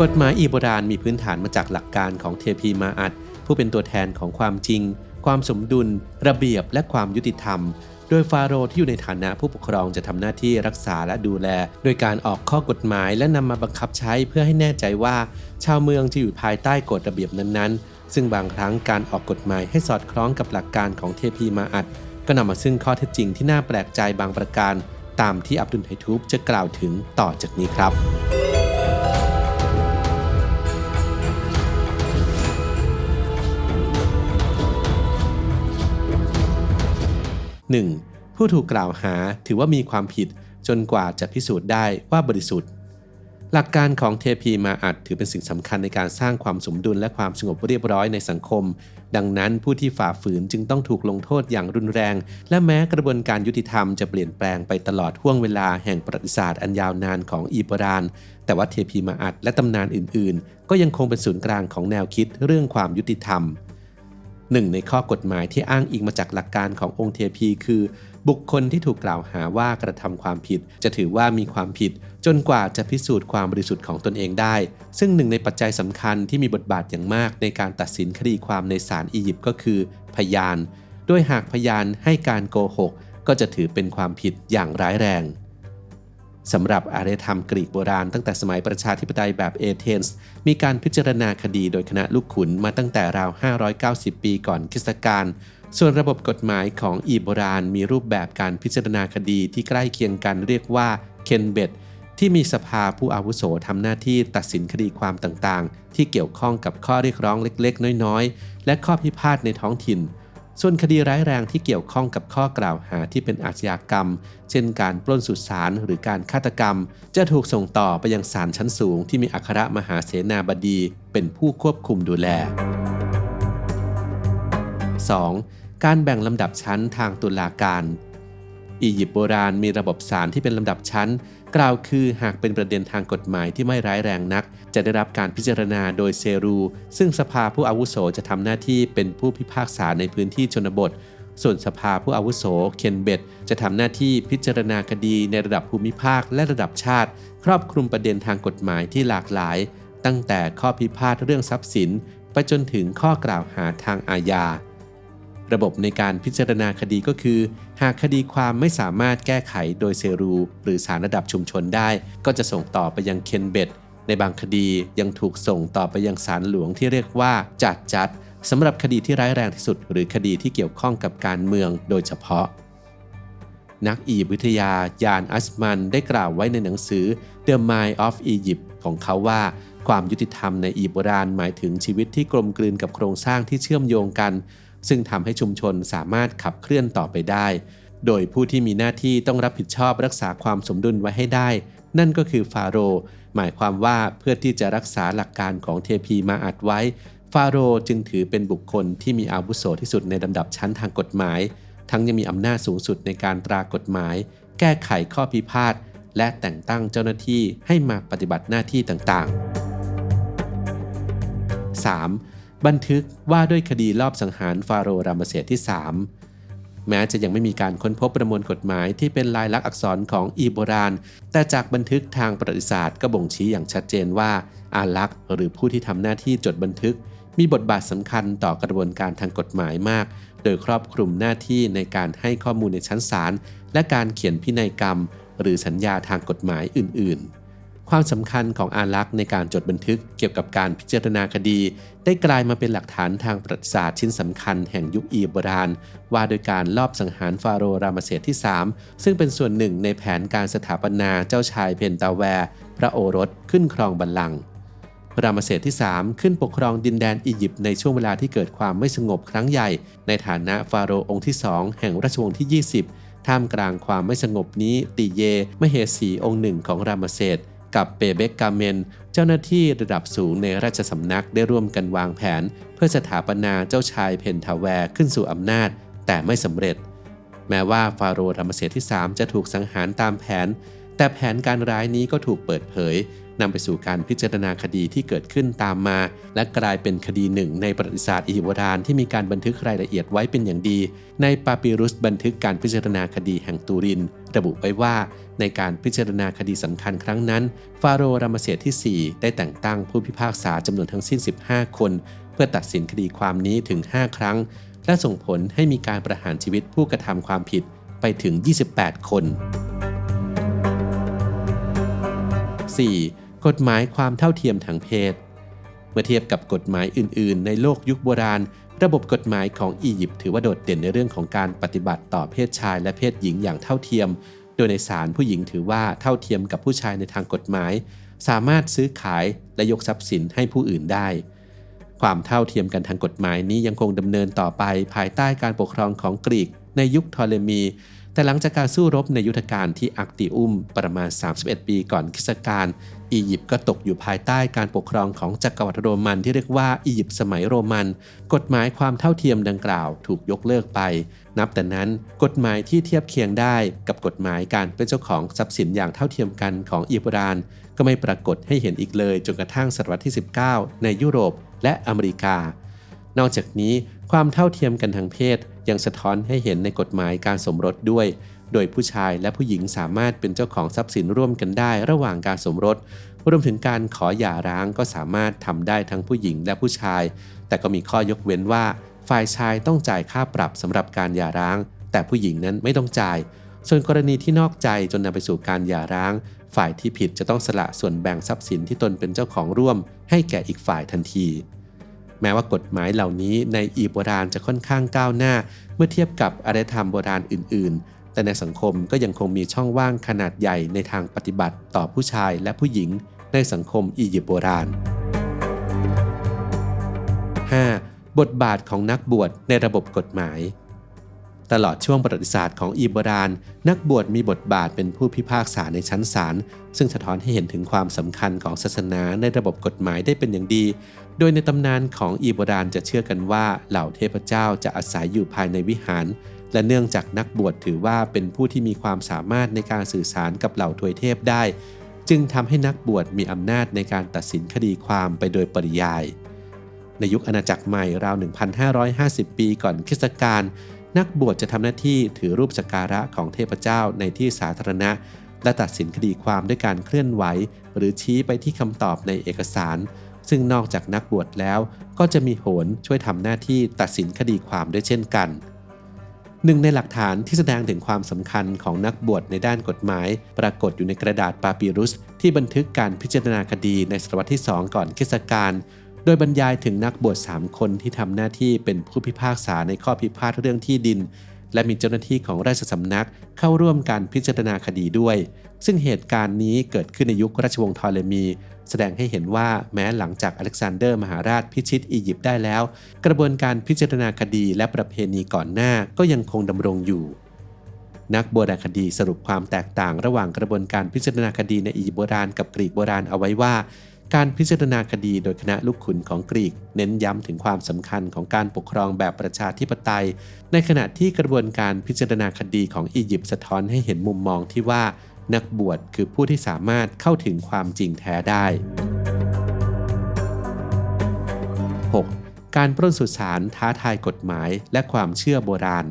กฎหมายอีโบราณมีพื้นฐานมาจากหลักการของเทพีมาอัดผู้เป็นตัวแทนของความจริง ความสมดุล ระเบียบและความยุติธรรม โดยฟาโรห์ที่อยู่ในฐานะผู้ปกครองจะทำหน้าที่รักษาและดูแล โดยการออกข้อกฎหมายและนำมาบังคับใช้เพื่อให้แน่ใจว่า ชาวเมืองจะอยู่ภายใต้กฎระเบียบนั้นๆ ซึ่งบางครั้งการออกกฎหมายให้สอดคล้องกับหลักการของเทพีมาอัดก็นำมาซึ่งข้อเท็จจริงที่น่าแปลกใจบางประการ ตามที่อับดุลไฮทูบจะกล่าวถึงต่อจากนี้ครับ 1. ผู้ถูกกล่าวหาถือว่ามีความผิดจนกว่าจะพิสูจน์ได้ว่าบริสุทธิ์ หลักการของเทพีมาอัดถือเป็นสิ่งสำคัญในการสร้างความสมดุลและความสงบเรียบร้อยในสังคม ดังนั้นผู้ที่ฝ่าฝืนจึงต้องถูกลงโทษอย่างรุนแรง และแม้กระบวนการยุติธรรมจะเปลี่ยนแปลงไปตลอดห่วงเวลาแห่งประวัติศาสตร์อันยาวนานของอีบราณแต่ว่าเทพีมาอัดและตำนานอื่น ๆ ก็ยังคงเป็นศูนย์กลางของแนวคิดเรื่องความยุติธรรม หนึ่งในข้อกฎหมายที่อ้างอิงมาจากหลักการขององค์เทพีคือ บุคคลที่ถูกกล่าวหาว่ากระทำความผิด จะถือว่ามีความผิด จนกว่าจะพิสูจน์ความบริสุทธิ์ของตนเองได้ ซึ่งหนึ่งในปัจจัยสำคัญที่มีบทบาทอย่างมากในการตัดสินคดีความในศาลอียิปต์ก็คือ พยาน โดยหากพยานให้การโกหก ก็จะถือเป็นความผิดอย่างร้ายแรง สำหรับอารยธรรมกรีกโบราณตั้งแต่สมัยประชาธิปไตยแบบเอเธนส์มีการพิจารณาคดีโดยคณะลูกขุนมาตั้งแต่ราว 590 ปีก่อนคริสตกาลส่วนระบบกฎหมายของอีโบราณมีรูปแบบการพิจารณาคดีที่ใกล้เคียงกันเรียกว่าเคนเบตที่มีสภาผู้อาวุโสทำหน้าที่ตัดสินคดีความต่างๆ ที่เกี่ยวข้องกับข้อเรียกร้องเล็กๆ น้อยๆ และข้อพิพาทในท้องถิ่น ส่วนคดีร้ายแรงที่เกี่ยวข้องกับข้อกล่าวหาที่เป็นอาชญากรรม เช่นการปล้นสุสานหรือการฆาตกรรม จะถูกส่งต่อไปยังศาลชั้นสูงที่มีอัครมหาเสนาบดี เป็นผู้ควบคุมดูแล 2. การแบ่งลำดับชั้นทางตุลาการ อียิปต์โบราณมีระบบศาลที่เป็นลำดับชั้น กล่าวคือหากเป็นประเด็นทางกฎหมายที่ไม่ร้ายแรงนัก จะได้รับการพิจารณาโดยเซรู ซึ่งสภาผู้อาวุโสจะทำหน้าที่เป็นผู้พิพากษาในพื้นที่ชนบท ส่วนสภาผู้อาวุโสเคนเบตจะทำหน้าที่พิจารณาคดีในระดับภูมิภาคและระดับชาติ ครอบคลุมประเด็นทางกฎหมายที่หลากหลาย ตั้งแต่ข้อพิพาทเรื่องทรัพย์สิน ไปจนถึงข้อกล่าวหาทางอาญา ระบบในการพิจารณาคดีก็คือ หากคดีความไม่สามารถแก้ไขโดยเซรู หรือสารระดับชุมชนได้ ก็จะส่งต่อไปยังเคนเบตในบางคดียังถูกส่งต่อไปยังศาลหลวงที่เรียกว่าจัดจัดสำหรับคดีที่ร้ายแรงที่สุด หรือคดีที่เกี่ยวข้องกับการเมืองโดยเฉพาะ นักอียิปต์วิทยายานอัสมันได้กล่าวไว้ในหนังสือ The Mind of Egypt ของเขาว่า ความยุติธรรมในอียิปต์โบราณหมายถึงชีวิตที่กลมกลืนกับโครงสร้างที่เชื่อมโยงกัน ซึ่งทำให้ชุมชนสามารถขับเคลื่อนต่อไปได้ โดยผู้ที่มีหน้าที่ต้องรับผิดชอบรักษาความสมดุลไว้ให้ได้ นั่นก็คือฟาโรห์หมายความว่าเพื่อที่จะรักษาหลักการของเทพีมาอัดไว้ ฟาโรห์จึงถือเป็นบุคคลที่มีอาวุโสที่สุดในลำดับชั้นทางกฎหมาย ทั้งยังมีอำนาจสูงสุดในการตรากฎหมาย แก้ไขข้อพิพาทและแต่งตั้งเจ้าหน้าที่ให้มาปฏิบัติหน้าที่ต่างๆ 3. บันทึกว่าด้วยคดีลอบสังหารฟาโรห์รามเสสที่ 3 แม้จะยังไม่มีการค้นพบประมวลกฎหมายที่เป็นลายลักษณ์อักษรของอีโบราณ แต่จากบันทึกทางประวัติศาสตร์ก็บ่งชี้อย่างชัดเจนว่าอาลักษ์หรือผู้ที่ทำหน้าที่จดบันทึก มีบทบาทสำคัญต่อกระบวนการทางกฎหมายมาก โดยครอบคลุมหน้าที่ในการให้ข้อมูลในชั้นศาลและการเขียนพินัยกรรม หรือสัญญาทางกฎหมายอื่น ๆ ความสำคัญของอาลักษ์ในการจดบันทึกเกี่ยวกับการพิจารณาคดี ได้กลายมาเป็นหลักฐานทางประวัติศาสตร์ชิ้นสำคัญแห่งยุคอียิปต์โบราณ ว่าโดยการลอบสังหารฟาโรห์รามเสสที่ 3 ซึ่งเป็นส่วนหนึ่งในแผนการสถาปนาเจ้าชายเพนตาแวร์ พระโอรสขึ้นครองบัลลังก์รามเสสที่ 3 ขึ้นปกครองดินแดนอียิปต์ในช่วงเวลาที่เกิดความไม่สงบครั้งใหญ่ ในฐานะฟาโรห์องค์ที่2แห่งราชวงศ์ที่ 20 ท่ามกลางความไม่สงบนี้ติเยมเหสีองค์หนึ่งของรามเสส กับเปเบกกาเมน เจ้าหน้าที่ระดับสูงในราชสำนักได้ร่วมกันวางแผน เพื่อสถาปนาเจ้าชายเพนทาแวร์ขึ้นสู่อำนาจ แต่ไม่สำเร็จ แม้ว่าฟาโรห์รัมเสสที่ 3 จะถูกสังหารตามแผน แต่แผนการร้ายนี้ก็ถูกเปิดเผยนำไปสู่การพิจารณาคดีที่เกิดขึ้นตามมา และกลายเป็นคดีหนึ่งในประวัติศาสตร์อียิปต์โบราณที่มีการบันทึกรายละเอียดไว้เป็นอย่างดี ในปาปิรุสบันทึกการพิจารณาคดีแห่งตูริน ระบุไว้ว่าในการพิจารณาคดีสำคัญครั้งนั้น ฟาโรห์รามเสสที่ 4 ได้แต่งตั้งผู้พิพากษาจำนวนทั้งสิ้น 15 คน เพื่อตัดสินคดีความนี้ถึง 5 ครั้ง และส่งผลให้มีการประหารชีวิตผู้กระทำความผิดไปถึง 28 คน 4. กฎหมายความเท่าเทียมทางเพศ เมื่อเทียบกับกฎหมายอื่น ๆ ในโลกยุคโบราณ ระบบกฎหมายของอียิปต์ถือว่าโดดเด่นในเรื่องของการปฏิบัติต่อเพศชายและเพศหญิงอย่างเท่าเทียม โดยในศาลผู้หญิงถือว่าเท่าเทียมกับผู้ชายในทางกฎหมาย สามารถซื้อขายและยกทรัพย์สินให้ผู้อื่นได้ความเท่าเทียมกันทางกฎหมายนี้ยังคงดำเนินต่อไปภายใต้การปกครองของกรีกในยุคทอเลมี แต่หลังจากการสู้รบในยุทธการที่อักติอุมประมาณ 31 ปีก่อนคริสตกาลอียิปต์ก็ตกอยู่ภายใต้การปกครองของจักรวรรดิโรมันที่เรียกว่าอียิปต์สมัยโรมัน กฎหมายความเท่าเทียมดังกล่าวถูกยกเลิกไป นับแต่นั้นกฎหมายที่เทียบเคียงได้กับกฎหมายการเป็นเจ้าของทรัพย์สินอย่างเท่าเทียมกันของอียิปต์ราน ก็ไม่ปรากฏให้เห็นอีกเลยจนกระทั่งศตวรรษที่ 19 ในยุโรปและอเมริกา นอกจากนี้ความเท่าเทียมกันทางเพศ ยังสะท้อนให้เห็นในกฎหมายการสมรสด้วย โดยผู้ชายและผู้หญิงสามารถเป็นเจ้าของทรัพย์สินร่วมกันได้ระหว่างการสมรส รวมถึงการขอหย่าร้างก็สามารถทำได้ทั้งผู้หญิงและผู้ชาย แต่ก็มีข้อยกเว้นว่า ฝ่ายชายต้องจ่ายค่าปรับสำหรับการหย่าร้าง แต่ผู้หญิงนั้นไม่ต้องจ่าย ส่วนกรณีที่นอกใจจนนำไปสู่การหย่าร้าง ฝ่ายที่ผิดจะต้องสละส่วนแบ่งทรัพย์สินที่ตนเป็นเจ้าของร่วม ให้แก่อีกฝ่ายทันที แม้ว่ากฎหมายเหล่านี้ในอีโบราณจะค่อนข้างก้าวหน้า เมื่อเทียบกับอารยธรรมโบราณอื่น ๆ แต่ในสังคมก็ยังคงมีช่องว่างขนาดใหญ่ในทางปฏิบัติต่อผู้ชายและผู้หญิงในสังคมอียิปต์โบราณ 5. บทบาทของนักบวชในระบบกฎหมาย ตลอดช่วงประวัติศาสตร์ของอียิปต์โบราณ นักบวชมีบทบาทเป็นผู้พิพากษาในชั้นศาลซึ่งสะท้อนให้เห็นถึงความสำคัญของศาสนาในระบบกฎหมายได้เป็นอย่างดี โดยในตำนานของอียิปต์โบราณจะเชื่อกันว่าเหล่าเทพเจ้าจะอาศัยอยู่ภายในวิหาร และเนื่องจากนักบวชถือว่าเป็นผู้ที่มีความสามารถในการสื่อสารกับเหล่าทวยเทพได้ จึงทำให้นักบวชมีอำนาจในการตัดสินคดีความไปโดยปริยาย ในยุคอาณาจักรใหม่ราว 1,550 ปีก่อนคริสตกาล นักบวชจะทำหน้าที่ถือรูปสักการะของเทพเจ้าในที่สาธารณะ และตัดสินคดีความด้วยการเคลื่อนไหว หรือชี้ไปที่คำตอบในเอกสาร ซึ่งนอกจากนักบวชแล้ว ก็จะมีโหรช่วยทำหน้าที่ตัดสินคดีความด้วยเช่นกัน หนึ่งในหลักฐานที่แสดงถึงความสำคัญของนักบวชในด้านกฎหมาย ปรากฏอยู่ในกระดาษปาปิรุส ที่บันทึกการพิจารณาคดีในศตวรรษที่ 2 ก่อนคริสตกาล โดยบรรยายถึงนักบวช3คนที่ทำหน้าที่เป็นผู้พิพากษาในข้อพิพาทเรื่องที่ดิน และมีเจ้าหน้าที่ของราชสำนักเข้าร่วมการพิจารณาคดีด้วย ซึ่งเหตุการณ์นี้เกิดขึ้นในยุคราชวงศ์ทอเลมี แสดงให้เห็นว่าแม้หลังจากอเล็กซานเดอร์มหาราชพิชิตอียิปต์ได้แล้ว กระบวนการพิจารณาคดีและประเพณีก่อนหน้าก็ยังคงดำรงอยู่นักโบราณคดีสรุปความแตกต่างระหว่างกระบวนการพิจารณาคดีในอียิปต์โบราณกับกรีกโบราณเอาไว้ว่า การพิจารณาคดีโดยคณะลูกขุนของกรีก เน้นย้ำถึงความสำคัญของการปกครองแบบประชาธิปไตย ในขณะที่กระบวนการพิจารณาคดีของอียิปต์สะท้อนให้เห็นมุมมองที่ว่านักบวชคือผู้ที่สามารถเข้าถึงความจริงแท้ได้ 6. การปล้นสุสานท้าทายกฎหมายและความเชื่อโบราณ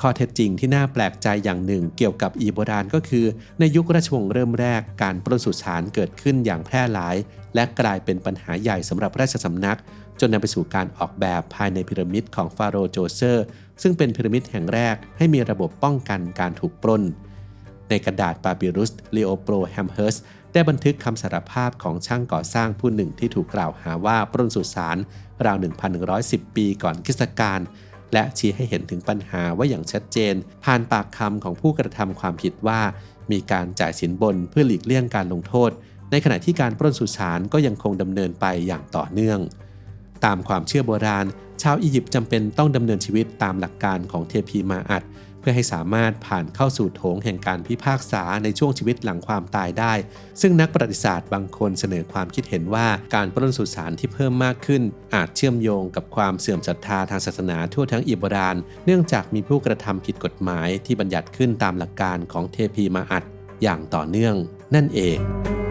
ข้อเท็จจริงที่น่าแปลกใจอย่างหนึ่งเกี่ยวกับอีโบราณก็คือ ในยุคราชวงศ์เริ่มแรกการปล้นสุสานเกิดขึ้นอย่างแพร่หลาย และกลายเป็นปัญหาใหญ่สำหรับราชสำนัก จนนำไปสู่การออกแบบภายในพีระมิดของฟาโรห์โจเซอร์ ซึ่งเป็นพีระมิดแห่งแรกให้มีระบบป้องกันการถูกปล้น ในกระดาษปาปิรุสเลโอโปรแฮมเฮิร์สได้บันทึกคำสารภาพของช่างก่อสร้างผู้หนึ่งที่ถูกกล่าวหาว่าปล้นสุสานราว 1,110 ปีก่อนคริสตกาล และชี้ให้เห็นถึงปัญหาว่าอย่างชัดเจน ผ่านปากคำของผู้กระทำความผิดว่า มีการจ่ายสินบนเพื่อหลีกเลี่ยงการลงโทษ ในขณะที่การปล้นสุสานก็ยังคงดำเนินไปอย่างต่อเนื่อง ตามความเชื่อโบราณ ชาวอียิปต์จำเป็นต้องดำเนินชีวิตตามหลักการของเทพีมาอัด พื่อให้สามารถผ่านเข้าสู่โถงแห่งการพิพากษาในช่วงชีวิตหลังความตายได้ ซึ่งนักประวัติศาสตร์บางคนเสนอความคิดเห็นว่าการปล้นสุสานที่เพิ่มมากขึ้น อาจเชื่อมโยงกับความเสื่อมศรัทธาทางศาสนาทั่วทั้งอิบราณเนื่องจากมีผู้กระทำผิดกฎหมายที่บัญญัติขึ้นตามหลักการของเทพีมาอัดอย่างต่อเนื่องนั่นเอง「